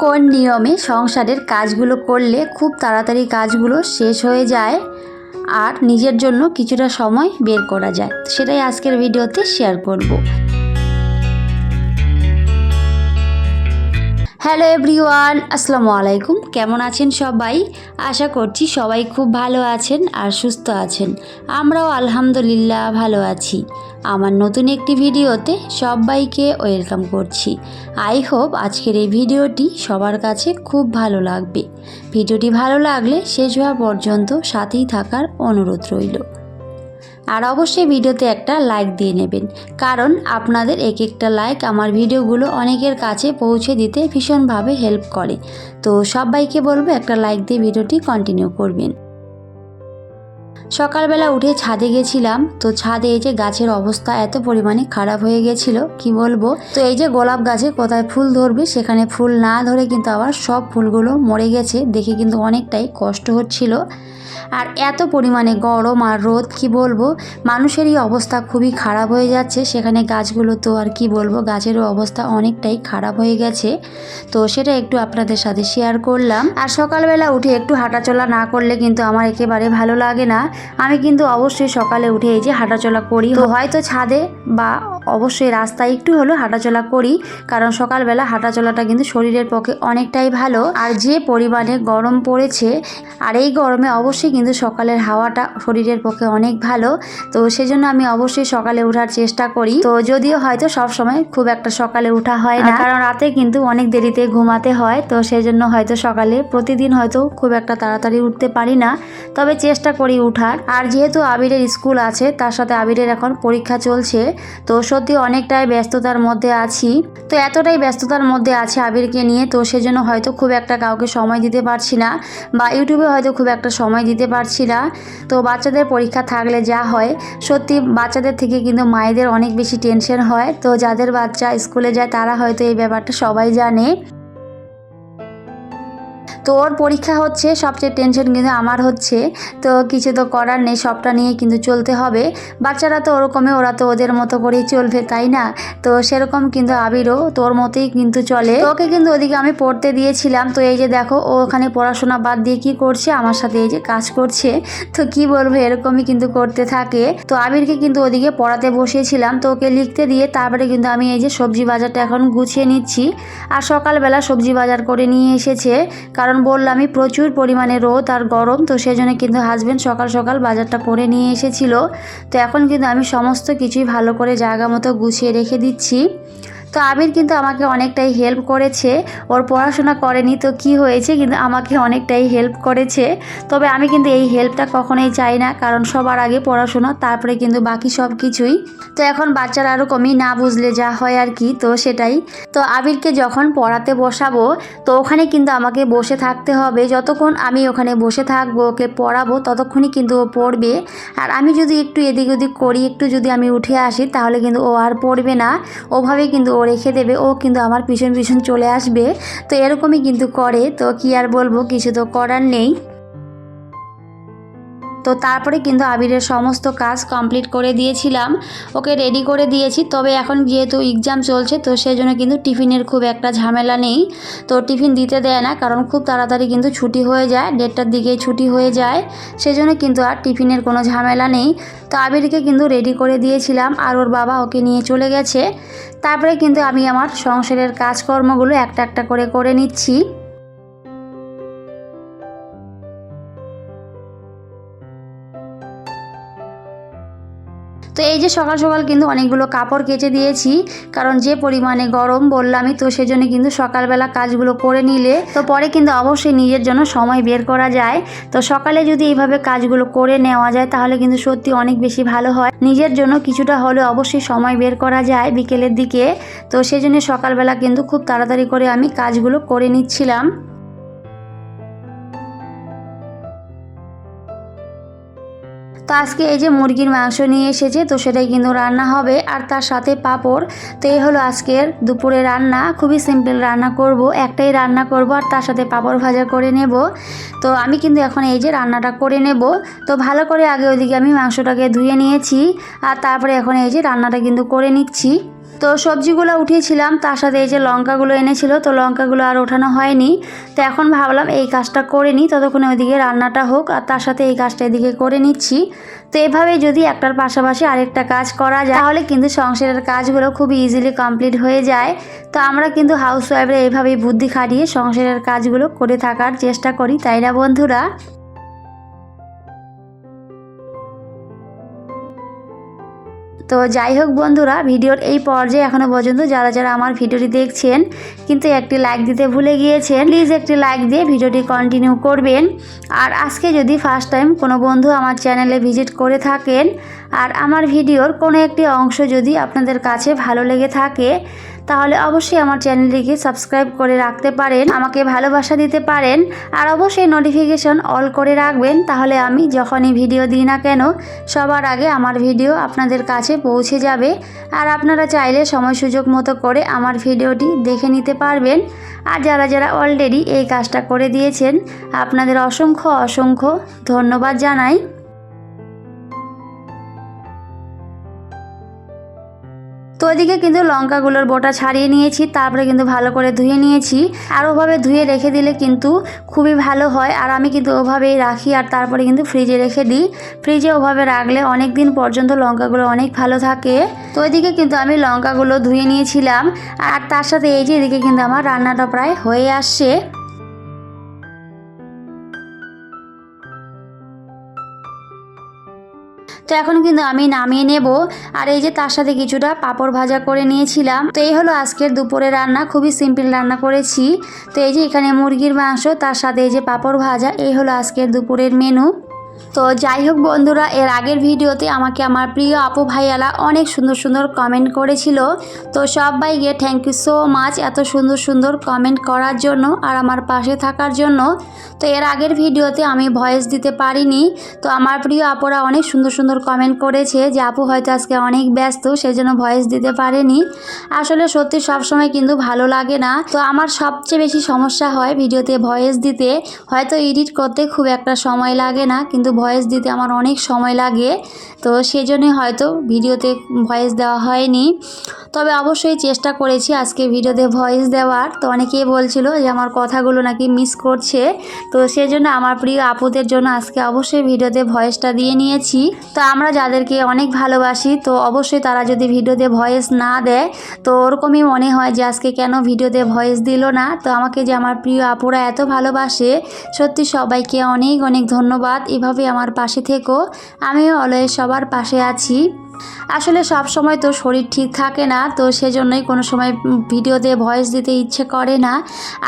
কোন নিয়মে সংসারের কাজগুলো করলে খুব তাড়াতাড়ি কাজগুলো শেষ হয়ে যায় আর নিজের জন্য কিছুটা সময় বের করা যায়? সেটাই আজকের ভিডিওতে শেয়ার করব। হ্যালো এভরিওয়ান আসসালামু আলাইকুম। কেমন আছেন সবাই? আশা করছি সবাই খুব ভালো আছেন আর সুস্থ আছেন। আমরাও আলহামদুলিল্লাহ ভালো আছি। আমার নতুন একটি ভিডিওতে সবাইকে ওয়েলকাম করছি। আই হোপ আজকের এই ভিডিওটি সবার কাছে খুব ভালো লাগবে। ভিডিওটি ভালো লাগলে শেষ হওয়া পর্যন্ত সাথেই থাকার অনুরোধ রইল। আর অবশ্যই ভিডিওতে একটা লাইক দিয়ে নেবেন, কারণ আপনাদের এক একটা লাইক আমার ভিডিওগুলো অনেকের কাছে পৌঁছে দিতে ভীষণভাবে হেল্প করে। তো সবাইকে বলব একটা লাইক দিয়ে ভিডিওটি কন্টিনিউ করবেন। সকালবেলা উঠে ছাদে গেছিলাম, তো ছাদে এই যে গাছের অবস্থা এত পরিমাণে খারাপ হয়ে গেছিল, কি বলব? তো এই যে গোলাপ গাছে কোথায় ফুল ধরবে, সেখানে ফুল না ধরে কিন্তু আবার সব ফুলগুলো মরে গেছে, দেখে কিন্তু অনেকটাই কষ্ট হচ্ছিল। আর এত পরিমাণে গরম আর রোদ, কি বলব? মানুষেরই অবস্থা খুবই খারাপ হয়ে যাচ্ছে। সেখানে গাছগুলো তো আর কি বলব, গাছেরও অবস্থা অনেকটাই খারাপ হয়ে গেছে। তো সেটা একটু আপনাদের সাথে শেয়ার করলাম। আর সকালবেলা উঠে একটু হাঁটাচলা না করলে কিন্তু আমার একেবারে ভালো লাগে না। আমি কিন্তু অবশ্যই সকালে উঠে এই যে হাঁটাচলা করি। তো হয়তো ছাদে বা অবশ্যই রাস্তায় একটু হলেও হাঁটাচলা করি, কারণ সকালবেলা হাঁটাচলাটা কিন্তু শরীরের পক্ষে অনেকটাই ভালো। আর যে পরিমাণে গরম পড়েছে, আর এই গরমে অবশ্যই কিন্তু সকালের হাওয়াটা শরীরের পক্ষে অনেক ভালো। তো সেজন্য আমি অবশ্যই সকালে ওঠার চেষ্টা করি। তো যদিও হয়তো সব সময় খুব একটা সকালে ওঠা হয় না, কারণ রাতে কিন্তু অনেক দেরিতে ঘুমাতে হয়। তো সেজন্য হয়তো সকালে প্রতিদিন হয়তো খুব একটা তাড়াতাড়ি উঠতে পারি না। তবে চেষ্টা করি উঠার আর যেহেতু আবিরের স্কুল আছে, তার সাথে আবিরের এখন পরীক্ষা চলছে, তো সত্যি অনেকটাই ব্যস্ততার মধ্যে আছি। তো এতটাই ব্যস্ততার মধ্যে আছে আবিরকে নিয়ে, তো সেজন্য হয়তো খুব একটা কাউকে সময় দিতে পারছি না বা ইউটিউবে হয়তো খুব একটা সময় দিতে পারছি না। তো বাচ্চাদের পরীক্ষা থাকলে যা হয়, সত্যি বাচ্চাদের থেকে কিন্তু মায়েদের অনেক বেশি টেনশন হয়। তো যাদের বাচ্চা স্কুলে যায় তারা হয়তো এই ব্যাপারটা সবাই জানে। তো ওর পরীক্ষা হচ্ছে, সবচেয়ে টেনশন কিন্তু আমার হচ্ছে। তো কিছু তো করার নেই, সবটা নিয়ে কিন্তু চলতে হবে। বাচ্চারা তো ওরকমই, ওরা তো ওদের মতো করেই চলবে, তাই না? তো সেরকম কিন্তু আবিরও তোর মতোই কিন্তু চলে। ওকে কিন্তু ওদিকে আমি পড়তে দিয়েছিলাম। তো এই যে দেখো, ও ওখানে পড়াশোনা বাদ দিয়ে কি করছে, আমার সাথে এই যে কাজ করছে। তো কি বলব, এরকমই কিন্তু করতে থাকে। তো আবিরকে কিন্তু ওদিকে পড়াতে বসিয়েছিলাম। তো ওকে লিখতে দিয়ে তারপরে কিন্তু আমি এই যে সবজি বাজারটা এখন গুছিয়ে নিচ্ছি। আর সকালবেলা সবজি বাজার করে নিয়ে এসেছে। কারণ বললামই, প্রচুর পরিমাণে রোদ আর গরম, তো সেই জন্য কিন্তু হাজব্যান্ড সকাল সকাল বাজারটা করে নিয়ে এসেছিল। তো এখন কিন্তু আমি সমস্ত কিছুই ভালো করে জায়গা মতো গুছিয়ে রেখে দিচ্ছি। তো আবির কিন্তু আমাকে অনেকটাই হেল্প করেছে। ওর পড়াশোনা করেনি তো কি হয়েছে কিন্তু আমাকে অনেকটাই হেল্প করেছে। তবে আমি কিন্তু এই হেল্পটা কখনোই চাই না, কারণ সবার আগে পড়াশোনা, তারপরে কিন্তু বাকি সব কিছুই। তো এখন বাচ্চারা আরও কমই না বুঝলে যা হয় আর কি, তো সেটাই। তো আবিরকে যখন পড়াতে বসাবো, তো ওখানে কিন্তু আমাকে বসে থাকতে হবে। যতক্ষণ আমি ওখানে বসে থাকব, ওকে পড়াবো, ততক্ষণই কিন্তু ও পড়বে। আর আমি যদি একটু এদিক ওদিক করি, একটু যদি আমি উঠে আসি, তাহলে কিন্তু ও আর পড়বে না। ওভাবে কিন্তু রেখে দেবে। ও কিন্তু আমার পিছন পিছন চলে আসবে। তো এরকমই কিন্তু করে। তো কি আর বলব? কিছু তো করার নেই। তো তারপরে কিন্তু আবিরের সমস্ত কাজ কমপ্লিট করে দিয়েছিলাম। ওকে রেডি করে দিয়েছি। তবে এখন যেহেতু এক্সাম চলছে, তো সেই জন্য কিন্তু টিফিনের খুব একটা ঝামেলা নেই। তো টিফিন দিতে দেয় না, কারণ খুব তাড়াতাড়ি কিন্তু ছুটি হয়ে যায়, দেড়টার দিকেই ছুটি হয়ে যায়। সেজন্য কিন্তু আর টিফিনের কোনো ঝামেলা নেই। তো আবিরকে কিন্তু রেডি করে দিয়েছিলাম, আর ওর বাবা ওকে নিয়ে চলে গেছে। তারপরে কিন্তু আমি আমার সংসারের কাজকর্মগুলো একটা একটা করে করে নিচ্ছি। তো এই যে সকাল সকাল কিন্তু অনেকগুলো কাপড় কেচে দিয়েছি, কারণ যে পরিমাণে গরম বললামই, তো সেজন্য কিন্তু সকালবেলা কাজগুলো করে নিলে, তো পরে কিন্তু অবশ্যই নিজের জন্য সময় বের করা যায়। তো সকালে যদি এইভাবে কাজগুলো করে নেওয়া যায়, তাহলে কিন্তু সত্যি অনেক বেশি ভালো হয়। নিজের জন্য কিছুটা হলে অবশ্যই সময় বের করা যায় বিকেলের দিকে। তো সেজন্য সকালবেলা কিন্তু খুব তাড়াতাড়ি করে আমি কাজগুলো করে নিচ্ছিলাম। তো আজকে এই যে মুরগির মাংস নিয়ে এসেছে, তো সেটাই কিন্তু রান্না হবে। আর তার সাথে পাঁপড়। তো এই হলো আজকের দুপুরে রান্না। খুবই সিম্পল রান্না করব, একটাই রান্না করব, আর তার সাথে পাঁপড় ভাজা করে নেব। তো আমি কিন্তু এখন এই যে রান্নাটা করে নেব। তো ভালো করে আগে ওইদিকে আমি মাংসটাকে ধুয়ে নিয়েছি, আর তারপরে এখন এই যে রান্নাটা কিন্তু করে নিচ্ছি। তো সবজিগুলো উঠিয়েছিলাম, তার সাথে এই যে লঙ্কাগুলো এনেছিল, তো লঙ্কাগুলো আর ওঠানো হয়নি। তো এখন ভাবলাম এই কাজটা করে নিই, ততক্ষণে ওইদিকে রান্নাটা হোক, আর তার সাথে এই কাজটা এদিকে করে নিচ্ছি। তো এভাবে যদি একটার পাশাপাশি আরেকটা কাজ করা যায়, তাহলে কিন্তু সংসারের কাজগুলো খুব ইজিলি কমপ্লিট হয়ে যায়। তো আমরা কিন্তু হাউস ওয়াইফরা এইভাবেই বুদ্ধি খাটিয়ে সংসারের কাজগুলো করে থাকার চেষ্টা করি, তাই না বন্ধুরা? তো যাই হোক বন্ধুরা, ভিডিওর এই পর্যায়ে এখনও পর্যন্ত যারা যারা আমার ভিডিওটি দেখছেন, কিন্তু একটি লাইক দিতে ভুলে গিয়েছেন প্লিজ একটি লাইক দিয়ে ভিডিওটি কন্টিনিউ করবেন। আর আজকে যদি ফার্স্ট টাইম কোনো বন্ধু আমার চ্যানেলে ভিজিট করে থাকেন, আর আমার ভিডিওর কোনো একটি অংশ যদি আপনাদের কাছে ভালো লেগে থাকে তাহলে অবশ্যই আমার চ্যানেলটিকে সাবস্ক্রাইব করে রাখতে পারেন, আমাকে ভালোবাসা দিতে পারেন, আর অবশ্যই নোটিফিকেশন অল করে রাখবেন, তাহলে আমি যখনই ভিডিও দিই না কেন, সবার আগে আমার ভিডিও আপনাদের কাছে পৌঁছে যাবে, আর আপনারা চাইলে সময় সুযোগ মতো করে আমার ভিডিওটি দেখে নিতে পারবেন। আর যারা যারা অলরেডি এই কাজটা করে দিয়েছেন, আপনাদের অসংখ্য অসংখ্য ধন্যবাদ জানাই। তো ওইদিকে কিন্তু লঙ্কাগুলোর বোটা ছাড়িয়ে নিয়েছি, তারপরে কিন্তু ভালো করে ধুয়ে নিয়েছি। আর ওভাবে ধুয়ে রেখে দিলে কিন্তু খুবই ভালো হয়। আর আমি কিন্তু ওভাবেই রাখি আর তারপরে কিন্তু ফ্রিজে রেখে দিই। ফ্রিজে ওভাবে রাখলে অনেক দিন পর্যন্ত লঙ্কাগুলো অনেক ভালো থাকে। তো ওইদিকে কিন্তু আমি লঙ্কাগুলো ধুয়ে নিয়েছিলাম। আর তার সাথে এই যে এদিকে কিন্তু আমার রান্নাটা প্রায় হয়ে আসছে। তো এখন কিন্তু আমি নামিয়ে নেব। আর এই যে তার সাথে কিছুটা পাপড় ভাজা করে নিয়েছিলাম। তো এই হলো আজকের দুপুরে রান্না, খুবই সিম্পল রান্না করেছি। তো এই যে এখানে মুরগির মাংস, তার সাথে এই যে পাপড় ভাজা, এই হলো আজকের দুপুরের মেনু তো যাই হোক বন্ধুরা, এর আগের ভিডিওতে আমাকে আমার প্রিয় আপু ভাইয়ালা অনেক সুন্দর সুন্দর কমেন্ট করেছিল। তো সবাইকে থ্যাংক ইউ সো মাচ এত সুন্দর সুন্দর কমেন্ট করার জন্য আর আমার পাশে থাকার জন্য। তো এর আগের ভিডিওতে আমি ভয়েস দিতে পারিনি। তো আমার প্রিয় আপুরা অনেক সুন্দর সুন্দর কমেন্ট করেছে যে, আপু হয়তো আজকে অনেক ব্যস্ত, সেজন্য ভয়েস দিতে পারেনি। আসলে সত্যি সবসময় কিন্তু ভালো লাগে না। তো আমার সবচেয়ে বেশি সমস্যা হয় ভিডিওতে ভয়েস দিতে। হয়তো এডিট করতে খুব একটা সময় লাগে না, কিন্তু ভয়েস দিতে আমার অনেক সময় লাগে। তো সেজন্যে হয়তো ভিডিওতে ভয়েস দেওয়া হয়নি। তবে অবশ্যই চেষ্টা করেছি আজকে ভিডিওতে ভয়েস দেওয়ার। তো অনেকেই বলছিল যে আমার কথাগুলো নাকি মিস করছে। তো সেজন্য আমার প্রিয় আপুদের জন্য আজকে অবশ্যই ভিডিওতে ভয়েসটা দিয়ে নিয়েছি। তো আমরা যাদেরকে অনেক ভালোবাসি, তো অবশ্যই তারা যদি ভিডিওতে ভয়েস না দেয়, তো ওরকমই মনে হয় যে আজকে কেন ভিডিওতে ভয়েস দিল না। তো আমাকে যে আমার প্রিয় আপুরা এত ভালোবাসে, সত্যি সবাইকে অনেক অনেক ধন্যবাদ। এভাবে আমার পাশে থেকো। আমিও অলওয়েজ সবার পাশে আছি। আসলে সব সময় তো শরীর ঠিক থাকে না, তো সেজন্যই কোনো সময় ভিডিওতে ভয়েস দিতে ইচ্ছে করে না।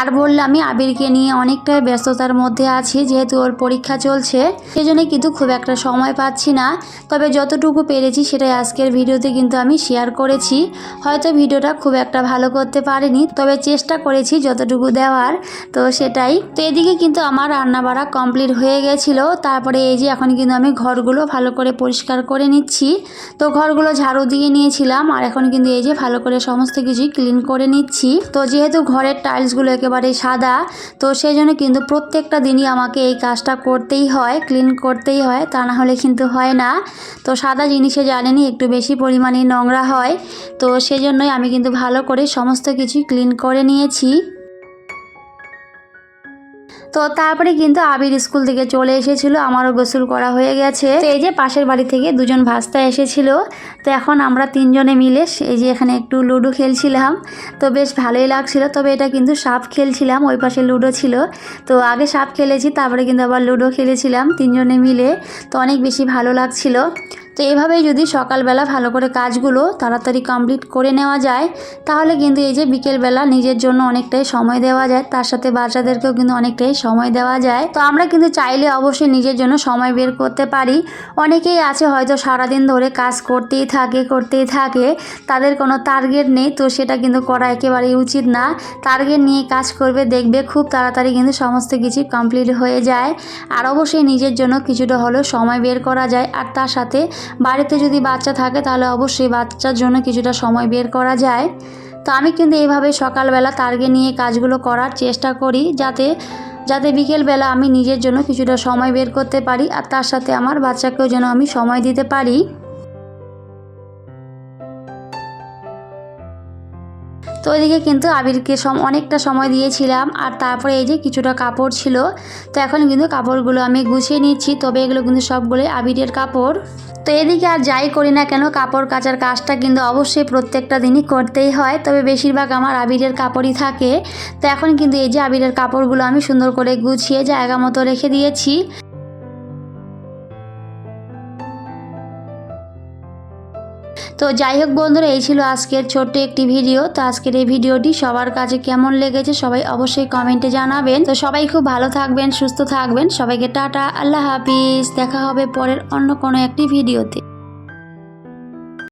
আর বললাম আমি আবিরকে নিয়ে অনেকটাই ব্যস্ততার মধ্যে আছি, যেহেতু ওর পরীক্ষা চলছে, সেজন্যই কিন্তু খুব একটা সময় পাচ্ছি না। তবে যতটুকু পেরেছি সেটাই আজকের ভিডিওতে কিন্তু আমি শেয়ার করেছি। হয়তো ভিডিওটা খুব একটা ভালো করতে পারিনি, তবে চেষ্টা করেছি যতটুকু দেওয়ার, তো সেটাই। তো এদিকে কিন্তু আমার রান্না বাড়া কমপ্লিট হয়ে গেছিল, তারপরে এই যে এখন কিন্তু আমি ঘরগুলো ভালো করে পরিষ্কার করে নিচ্ছি। তো ঘরগুলো ঝাড়ু দিয়ে নিয়েছিলাম, আর এখন কিন্তু এই যে ভালো করে সমস্ত কিছুই ক্লিন করে নিচ্ছি। তো যেহেতু ঘরের টাইলসগুলো একেবারে সাদা, তো সেই জন্য কিন্তু প্রত্যেকটা দিনই আমাকে এই কাজটা করতেই হয় ক্লিন করতেই হয়, তা না হলে কিন্তু হয় না। তো সাদা জিনিসে জানেনি একটু বেশি পরিমাণে নোংরা হয়, তো সেজন্যই আমি কিন্তু ভালো করে সমস্ত কিছুই ক্লিন করে নিয়েছি। তো তারপরে কিন্তু আবির স্কুল থেকে চলে এসেছিল, আমারও গোসল করা হয়ে গেছে। এই যে পাশের বাড়ি থেকে দুজন ভাস্তা এসেছিল, তো এখন আমরা তিনজনে মিলে এই যে এখানে একটু লুডো খেলছিলাম। তো বেশ ভালোই লাগছিল, তবে এটা কিন্তু সাপ খেলছিলাম, ওই পাশে লুডো ছিল। তো আগে সাপ খেলেছি, তারপরে কিন্তু আবার লুডো খেলেছিলাম তিনজনে মিলে। তো অনেক বেশি ভালো লাগছিল। তো এভাবেই যদি সকালবেলা ভালো করে কাজগুলো তাড়াতাড়ি কমপ্লিট করে নেওয়া যায়, তাহলে কিন্তু এই যে বিকেলবেলা নিজের জন্য অনেকটাই সময় দেওয়া যায়, তার সাথে বাচ্চাদেরকেও কিন্তু অনেকটাই সময় দেওয়া যায়। তো আমরা কিন্তু চাইলে অবশ্যই নিজের জন্য সময় বের করতে পারি। অনেকেই আছে হয়তো সারাদিন ধরে কাজ করতেই থাকে করতেই থাকে। তাদের কোনো টার্গেট নেই, তো সেটা কিন্তু করা একেবারেই উচিত না। টার্গেট নিয়ে কাজ করবে, দেখবে খুব তাড়াতাড়ি কিন্তু সমস্ত কিছু কমপ্লিট হয়ে যায়। আর অবশ্যই নিজের জন্য কিছুটা হলেও সময় বের করা যায়। আর তার সাথে বাড়িতে যদি বাচ্চা থাকে, তাহলে অবশ্যই বাচ্চার জন্য কিছুটা সময় বের করা যায়। তো আমি কিন্তু এইভাবে সকালবেলা টার্গেট নিয়ে কাজগুলো করার চেষ্টা করি, যাতে যাতে বিকেলবেলা আমি নিজের জন্য কিছুটা সময় বের করতে পারি আর তার সাথে আমার বাচ্চাকেও যেন আমি সময় দিতে পারি। তো ওইদিকে কিন্তু আবিরকে সম, অনেকটা সময় দিয়েছিলাম, আর তারপরে এই যে কিছুটা কাপড় ছিল, তো এখন কিন্তু কাপড়গুলো আমি গুছিয়ে নিচ্ছি, তবে এগুলো কিন্তু সবগুলোই আবিরের কাপড়। তো এদিকে আর যাই করি না কেন, কাপড় কাচার কাজটা কিন্তু অবশ্যই প্রত্যেকটা দিনই করতেই হয়, তবে বেশিরভাগ আমার আবিরের কাপড়ই থাকে। তো এখন কিন্তু এই যে আবিরের কাপড়গুলো আমি সুন্দর করে গুছিয়ে জায়গা মতো রেখে দিয়েছি। তো যাই হোক বন্ধুরা, এই ছিল আজকের ছোট্ট একটি ভিডিও। তো আজকের এই ভিডিওটি সবার কাছে কেমন লেগেছে সবাই অবশ্যই কমেন্টে জানাবেন। তো সবাই খুব ভালো থাকবেন, সুস্থ থাকবেন। সবাইকে টাটা, আল্লাহ হাফিজ। দেখা হবে পরের অন্য কোনো একটি ভিডিওতে।